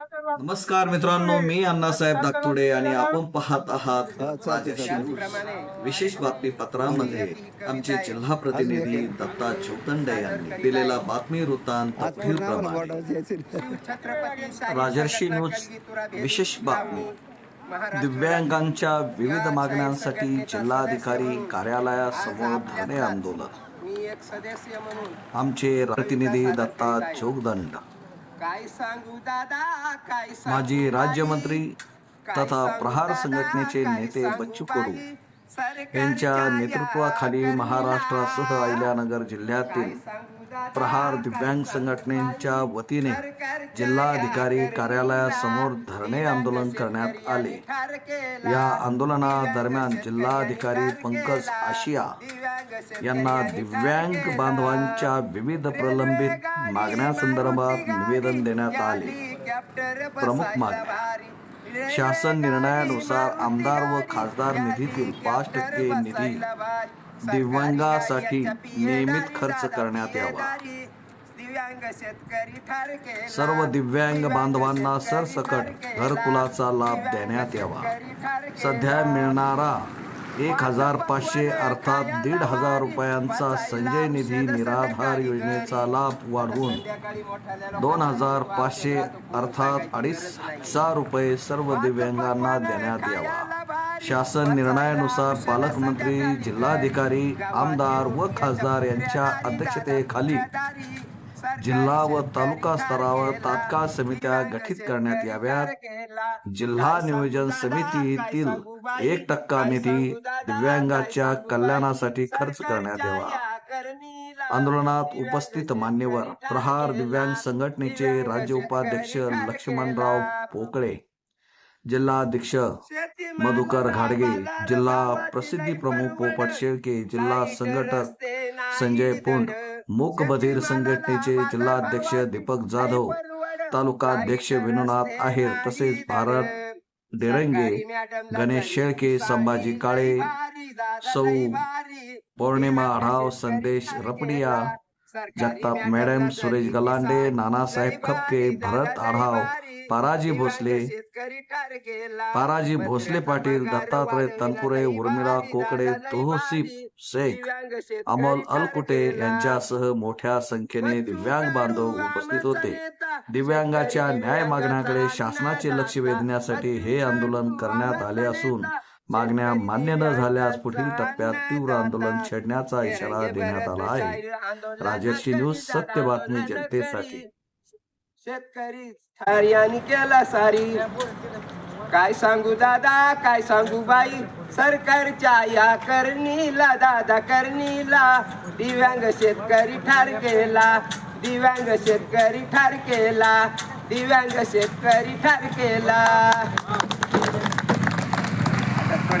नमस्कार मित्रांनो मी अण्णासाहेब दागतुडे आणि आपण पाहत आहात विशेष बातमीपत्रामध्ये. आमचे जिल्हा प्रतिनिधी दत्ता चौतंडे यांनी दिलेला बातमी वृत्तांत राजर्षी न्यूज विशेष बातमी. दिव्यांगांच्या विविध मागण्यांसाठी जिल्हाधिकारी कार्यालयासमोर धरणे आंदोलन. आमचे प्रतिनिधी दत्ता चौदंड काय सांगू दादा? काय सांगू माजी राज्यमंत्री तथा प्रहार संघटनेचे नेते बच्चू कडू. यांच्या नेतृत्वाखाली. महाराष्ट्रासह अहिल्यानगर जिल्ह्यातील प्रहार दिव्यांग संघटनेच्या वतीने जिल्हाधिकारी कार्यालयासमोर धरणे आंदोलन करण्यात आले. या आंदोलनादरम्यान जिल्हाधिकारी पंकज आशिया यांना दिव्यांग बांधवांच्या विविध प्रलंबित मागण्यासंदर्भात निवेदन देण्यात आले. प्रमुख मागण्या. शासन निर्णयानुसार आमदार व खासदार निधीतील पाच टक्के निधी दिव्यांगासाठी नियमित खर्च करण्यात यावा. सर्व दिव्यांग बांधवांना सरसकट घरकुलाचा लाभ देण्यात यावा. सध्या मिळणारा एक हजार पाचशे अर्थात दीड हजार रुपयांचा संजय निधी निराधार योजनेचा लाभ वाढवून दोन हजार पाचशे अर्थात अडीच हजार रुपये सर्व दिव्यांगांना देण्यात यावा. शासन निर्णयानुसार पालकमंत्री जिल्हाधिकारी आमदार व खासदार यांच्या अध्यक्षतेखाली जिल्हा व तालुका स्तरावर तात्काळ समित्या गठीत करण्यात याव्यात. जिल्हा नियोजन समितीतील एक टक्का निधी दिव्यांगाच्या कल्याणासाठी खर्च करण्यात यावा. आंदोलनात उपस्थित मान्यवर प्रहार दिव्यांग संघटनेचे राज्य उपाध्यक्ष लक्ष्मणराव पोकळे जिल्हाध्यक्ष मधुकर घाडगे जिल्हा प्रसिद्धी प्रमुख पोपट शेळके जिल्हा संघटक संजय पुंड मूक बधीर संघटनेचे जिल्हाध्यक्ष दीपक जाधव तालुका अध्यक्ष विनोनाथ आहेर तसेच भारत डेरंगे गणेश शेळके संभाजी काळे सौ पौर्णिमा आढाव संदेश रपडिया जगताप मॅडम सुरेश गलांडे नानासाहेब खपके भरत आढाव पाराजी भोसले पाराजी भोसले पाटील दत्तात्रय तनपुरे उर्मिला कोकडे तोहसीब शेख अमोल अलकुटे यांच्यासह मोठ्या संख्येने दिव्यांग बांधव उपस्थित होते. दिव्यांगाच्या न्याय मागण्याकडे शासनाचे लक्ष वेधण्यासाठी हे आंदोलन करण्यात आले असून मागण्या मान्य न झाल्यास पुढील टप्प्यात तीव्र आंदोलन छेडण्याचा इशारा देण्यात आला आहे. राजर्षी न्यूज सत्य बातमी जनतेसाठी. शेतकरी ठार्यानी केला सारी. काय सांगू दादा काय सांगू बाई? सरकारच्या या करणीला दादा करणीला. दिव्यांग शेतकरी ठार केला दिव्यांग शेतकरी ठार केला दिव्यांग शेतकरी ठार केला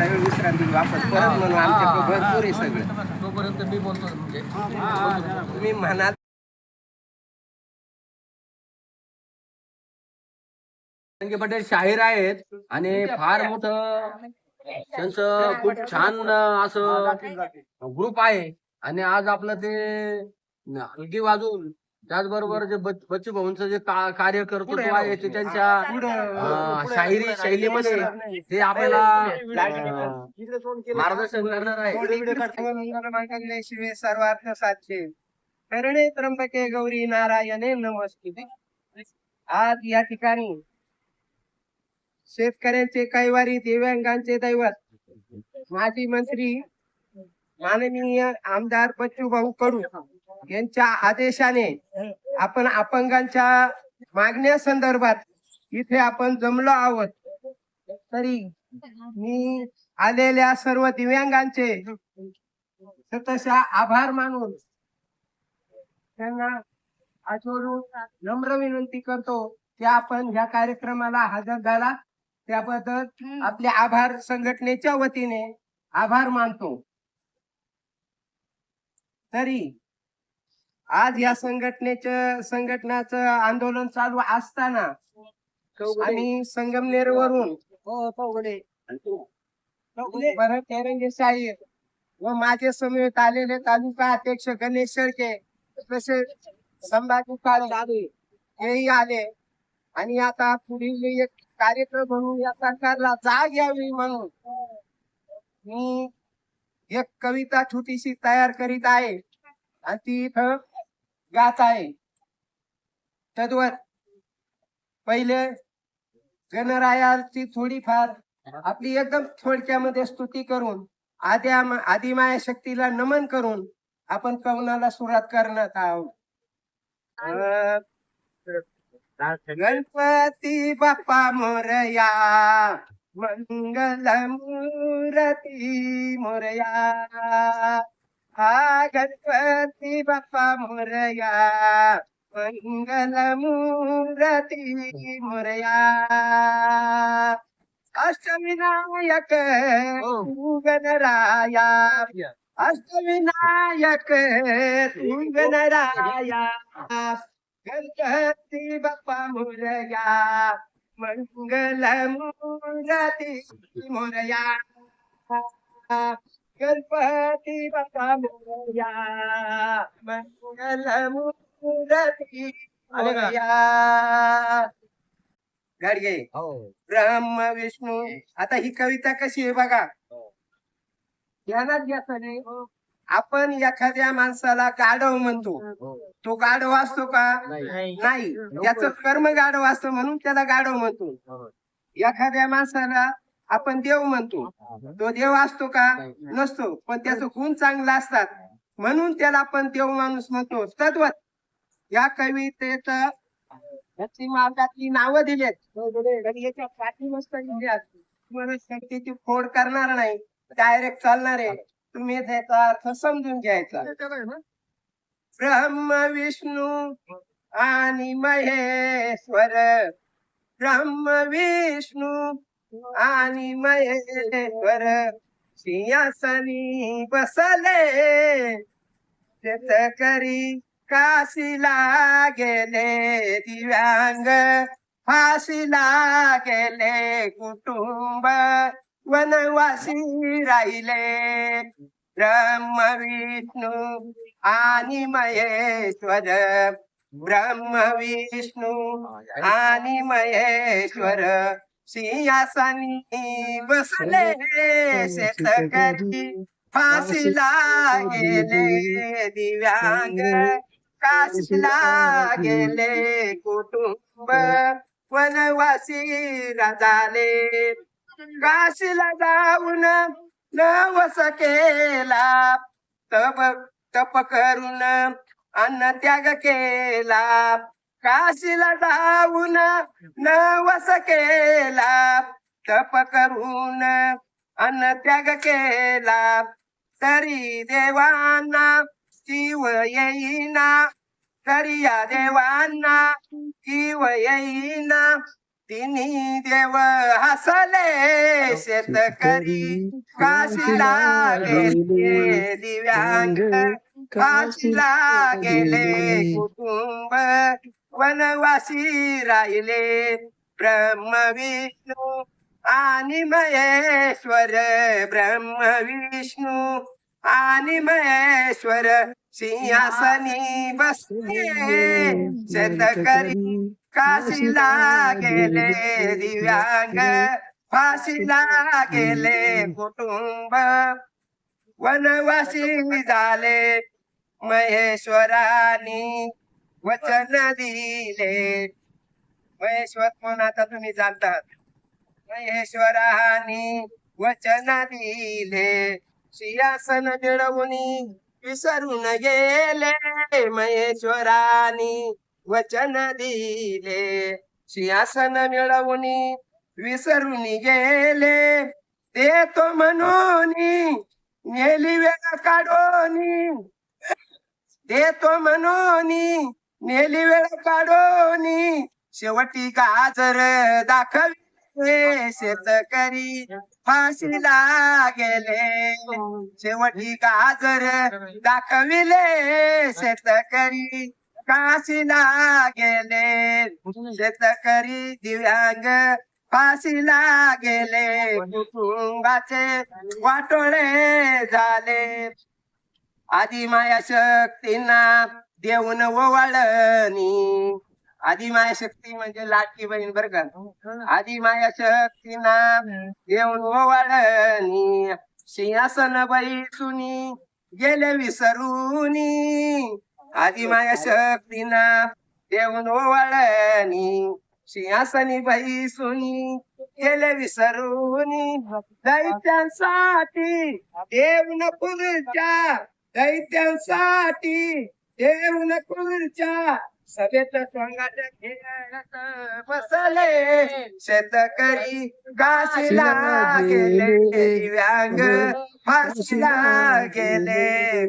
वेळ विश्रांती घेऊ आपण परत म्हणू आमच्याकडे भरपूर आहे सगळं. तोपर्यंत मी बोलतो म्हणजे तुम्ही म्हणा रंगे पटेल शाहीर आहेत आणि फार मोठं त्यांचं खूप छान असं ग्रुप आहे. आणि आज आपलं ते हलगी वाजवून त्याचबरोबर जे बच- बच्चू भाऊंचं जे कार्य कर्तृत्व आहे ते त्यांच्या शाहिरी शैलीमध्ये ते आपल्याला मार्गदर्शन करणार आहे. शिवे सर्वार्थ साधचे करणे त्र्यंबके गौरी नारायणे नमस्ते. आज या ठिकाणी शेतकऱ्यांचे कैवारी दिव्यांगांचे दैवत माजी मंत्री माननीय आमदार बच्चू भाऊ कडू. यांच्या आदेशाने आपण अपंगांच्या मागण्या संदर्भात इथे आपण जमलो आहोत. तरी मी आलेल्या सर्व दिव्यांगांचे सतशा आभार मानून त्यांना आठवडून नम्र विनंती करतो की आपण ह्या कार्यक्रमाला हजर झाला. त्याबद्दल आपले आभार संघटनेच्या वतीने आभार मानतो. तरी आज या संघटनेचं संघटनाचं आंदोलन चालू असताना आणि संगमनेरवरून भरत तेरंगे साहेब व माझे समेत आलेले तालुका अध्यक्ष गणेश शेळके तसेच संभाजी काळे हेही आले. आणि आता पुढील एक कार्यक्रम म्हणून या सरकारला जाग यावी म्हणून मी एक कविता छोटीशी तयार करीत आहे. आणि ती इथं गात आहे. तद्वत पहिले गणरायाची थोडीफार आपली एकदम थोडक्यामध्ये स्तुती करून आद्या आदिमाया शक्तीला नमन करून आपण कवनाला सुरुवात करण्यात आहोत. अं, गणपती बाप्पा मोरया मंगल मूर्ती मोरया. हा गणपती बाप्पा मोरया मंगल मूर्ती मोरया. अष्टविनायक तू गणराया अष्टविनायक गणराया गणपती बाप्पा मोरया मंगल मूर्ती मोरया. गणपती बाप्पा मोरया. मंगल मूर्ती गाडगे ब्रह्म विष्णू. आता ही कविता कशी आहे बघा. ध्यानात घ्या सगळे. आपण एखाद्या माणसाला गाढव म्हणतो. तो गाढव असतो का? नाही. त्याचं कर्म गाढव असतं म्हणून त्याला गाढव म्हणतो. एखाद्या माणसाला आपण देव म्हणतो. तो देव असतो का? नसतो. पण त्याचं गुण चांगला असतात. म्हणून त्याला आपण देव माणूस म्हणतो. तद्वत. या कवितेत याची मार्गातली नावं दिलेत. याच्या. तुम्हाला शक्तीची फोड करणार नाही. डायरेक्ट चालणार आहे. तुम्ही त्याचा अर्थ समजून घ्यायचा. ब्रह्म विष्णू आणि महेश्वर. ब्रह्म विष्णू आणि महेश्वर सिंहासनी बसले. शेतकरी काशीला गेले दिव्यांग फाशीला गेले कुटुंब वनवासी राहिले. ब्रह्म विष्णू आणि महेश्वर ब्रह्म विष्णू आणि महेश्वर. सिंहासनी बसले शेतकरी फाशीला गेले दिव्यांग काशीला गेले कुटुंब वनवासी झाले काशीला जाऊन नवस केला तप तप करून अन्न त्याग केला काशीला जाऊन नवस केला तप करून अन्न त्याग केला. तरी देवांना जीव येईना तरी या देवांना जीव येईना. तिन्ही देव हसले शेतकरी काशीला गेले दिव्यांग काशीला गेले कुटुंब वनवासी राहिले ब्रह्म विष्णू आणि महेश्वर ब्रह्म विष्णू आणि महेश्वर सिंहासनी बसले शेतकरी काशीला गेले दिव्यांग फाशीला गेले कुटुंब वनवासी झाले महेश्वरानी वचन दिले महेश्वर म्हणून आता तुम्ही जाणतात? महेश्वरानी वचन दिले. सिंहासन मिळवून विसरून गेले. महेश्वरानी वचन दिले. सिंहासन मिळवून विसरून गेले. ते तो म्हणून नेली वेळ काढून. देतो म्हणून नेली वेळ काढून शेवटी गाजर दाखविले शेतकरी फाशीला गेले. शेवटी गाजर दाखविले शेतकरी काशीला गेले. शेतकरी दिव्यांग फाशीला गेले. कुटुंबाचे वाटोळे झाले. आधी माया शक्तींना देऊन ओवाळणी. आधी माया शक्ती म्हणजे लाडकी बहीण बर का? आधी माया शक्तीना देऊन ओवाळणी. सिंहासन बाई सुनी गेले विसरूनी. आधी माया शक्तीना देऊन ओवाळणी. सिंहासनी बाई सुनी गेले विसरूनी. दैत्यांसाठी देऊन पुरुषा दैत्यांसाठी देऊन खुर्च्या सभेत संघात खेळत बसले. शेतकरी गाशीला गेले व्यांग फाशीला गेले.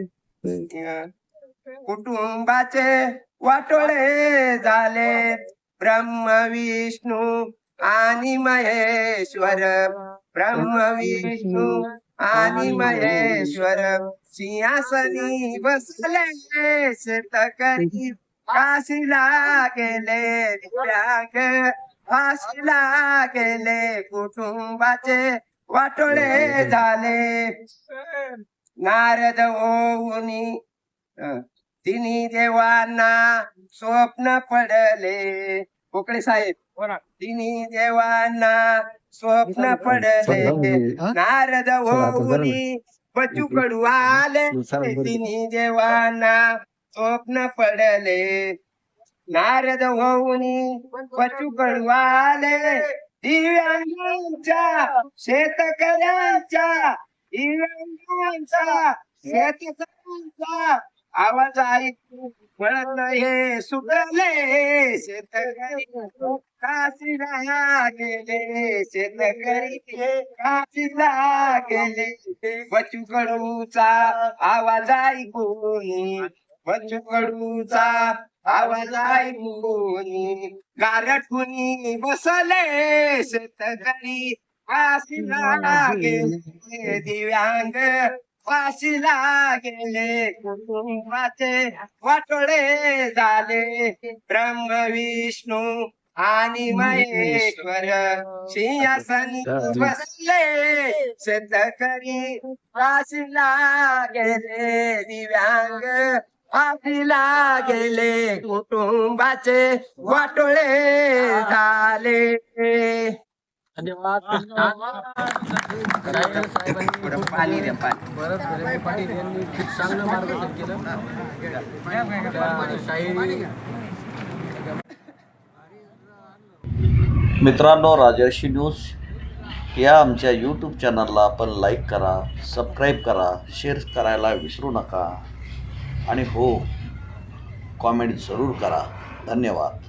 कुटुंबाचे वाटोळे झाले. ब्रह्म विष्णू आणि महेश्वर ब्रह्म विष्णू आणि महेश्वर सिंहासनी बसले शेतकरी काशीला गेले दिव्यांग फाशीला गेले कुटुंबाचे वाटोळे झाले. नारद ओनी तिन्ही देवांना स्वप्न पडले. कोकळे साहेब तिन्ही देवांना स्वप्न पडले नारद ओनी बचू कडू आले तिन्ही देवांना स्वप्न पडले. नारद होऊनी बचू कडू आले दिव्यांगांच्या शेतकऱ्यांच्या दिव्यांगांचा शेतकऱ्यांचा आवाज ऐकू वळत हे सुटले. शेतकरी काशीला गेले शेतकरी काशीला गेले बचू कडूचा आवाज ऐकून बचू कडूचा आवाज ऐकून गारठुनी बसले शेतकरी. काशीला गेले दिव्यांग वाशीला गेले कुटुंबाचे वाटोळे झाले. ब्रह्म विष्णू आणि महेश्वर सिंहासनी बसले शेतकरी फाशीला गेले दिव्यांग फाशीला गेले कुटुंबाचे वाटोळे झाले धन्यवाद पाणी पाणी पाटील यांनी खूप चांगलं मार्गदर्शन केलं शाहिरी मित्रांनो राजर्षी न्यूज या आमच्या यूट्यूब चॅनलला आपण लाईक करा सबस्क्राईब करा शेअर करायला विसरू नका. आणि हो कॉमेंट जरूर करा. धन्यवाद.